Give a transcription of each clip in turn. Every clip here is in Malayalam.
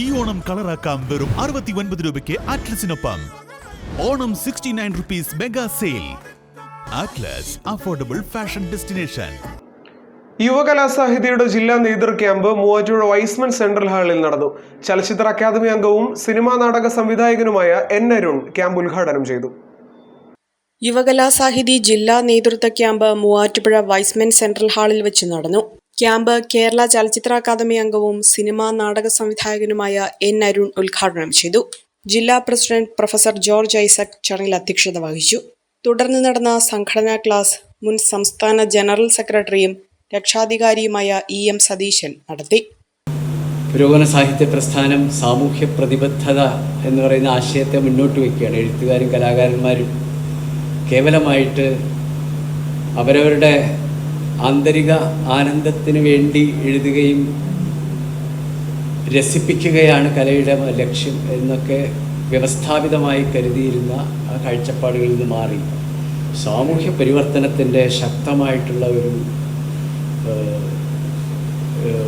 ഈ ഓണം കളറാക്കാം വെറും അറുപത്തി ഒൻപത് രൂപയ്ക്ക് അറ്റ്ലസിനൊപ്പം. Onam sixty nine rupees mega sale Atlas affordable fashion destination യുവകലാസാഹിതിയുടെ ജില്ലാ നേതൃ ക്യാമ്പ് മൂവാറ്റുപുഴ വൈസ്മൻ സെൻട്രൽ ഹാളിൽ നടന്നു. ചലച്ചിത്ര അക്കാദമി അംഗവും സിനിമാ നാടക സംവിധായകനുമായ എൻ അരുൺ ക്യാമ്പ് ഉദ്ഘാടനം ചെയ്തു. യുവകലാസാഹിതി ജില്ലാ നേതൃത്വ ക്യാമ്പ് മൂവാറ്റുപുഴ വൈസ്മെൻ സെൻട്രൽ ഹാളിൽ വെച്ച് നടന്നു. ക്യാമ്പ് കേരള ചലച്ചിത്ര അക്കാദമി അംഗവും സിനിമാ നാടക സംവിധായകനുമായ എൻ അരുൺ ഉദ്ഘാടനം ചെയ്തു. ജില്ലാ പ്രസിഡന്റ് പ്രൊഫസർ ജോർജ് ഐസക് ചടങ്ങിൽ അധ്യക്ഷത വഹിച്ചു. തുടർന്ന് നടന്ന സംഘടനാ ക്ലാസ് മുൻ സംസ്ഥാന ജനറൽ സെക്രട്ടറിയും രക്ഷാധികാരിയുമായ ഇ എം സതീശൻ നടത്തി. പുരോഗമന സാഹിത്യ പ്രസ്ഥാനം സാമൂഹ്യ പ്രതിബദ്ധത എന്ന് പറയുന്ന ആശയത്തെ മുന്നോട്ട് വയ്ക്കുകയാണ് എഴുത്തുകാരും കലാകാരന്മാരും. കേവലമായിട്ട് അവരവരുടെ ആന്തരിക ആനന്ദത്തിന് വേണ്ടി എഴുതുകയും രസിപ്പിക്കുകയാണ് കലയുടെ ലക്ഷ്യം എന്നൊക്കെ വ്യവസ്ഥാപിതമായി കരുതിയിരുന്ന ആ കാഴ്ചപ്പാടുകളിൽ നിന്ന് മാറി. സാമൂഹ്യ പരിവർത്തനത്തിന്റെ ശക്തമായിട്ടുള്ള ഒരു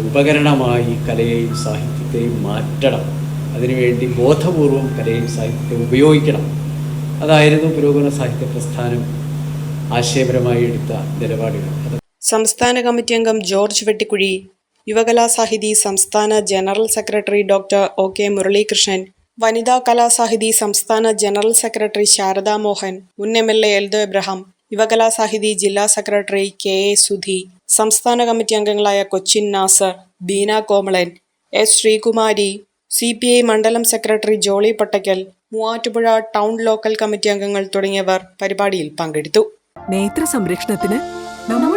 ഉപകരണമായി കലയെയും സാഹിത്യത്തെയും മാറ്റണം. അതിനുവേണ്ടി ബോധപൂർവം കലയും സാഹിത്യത്തെ ഉപയോഗിക്കണം. അതായിരുന്നു പുരോഗമന സാഹിത്യ പ്രസ്ഥാനം ആശയപരമായി എടുത്ത നിലപാടുകൾ. സംസ്ഥാന കമ്മിറ്റി അംഗം ജോർജ് വെട്ടിക്കുഴി യുവകലാസാഹിതി സംസ്ഥാന general secretary doctor O K Muralikrishnan Vanitha Kalasahithi സംസ്ഥാന ജനറൽ സെക്രട്ടറി ശാരദാ മോഹൻ മുൻ M L A Eldho Abraham Yuvakalasahithi ജില്ലാ സെക്രട്ടറി കെ എ സുധി സംസ്ഥാന കമ്മിറ്റി അംഗങ്ങളായ Cochin Nasar Beena Komalan S Sreekumari C P I മണ്ഡലം secretary Jolly Pattakkal Muvattupuzha town local committee അംഗങ്ങൾ തുടങ്ങിയവർ പരിപാടിയിൽ പങ്കെടുത്തു. നേത്ര സംരക്ഷണത്തിന്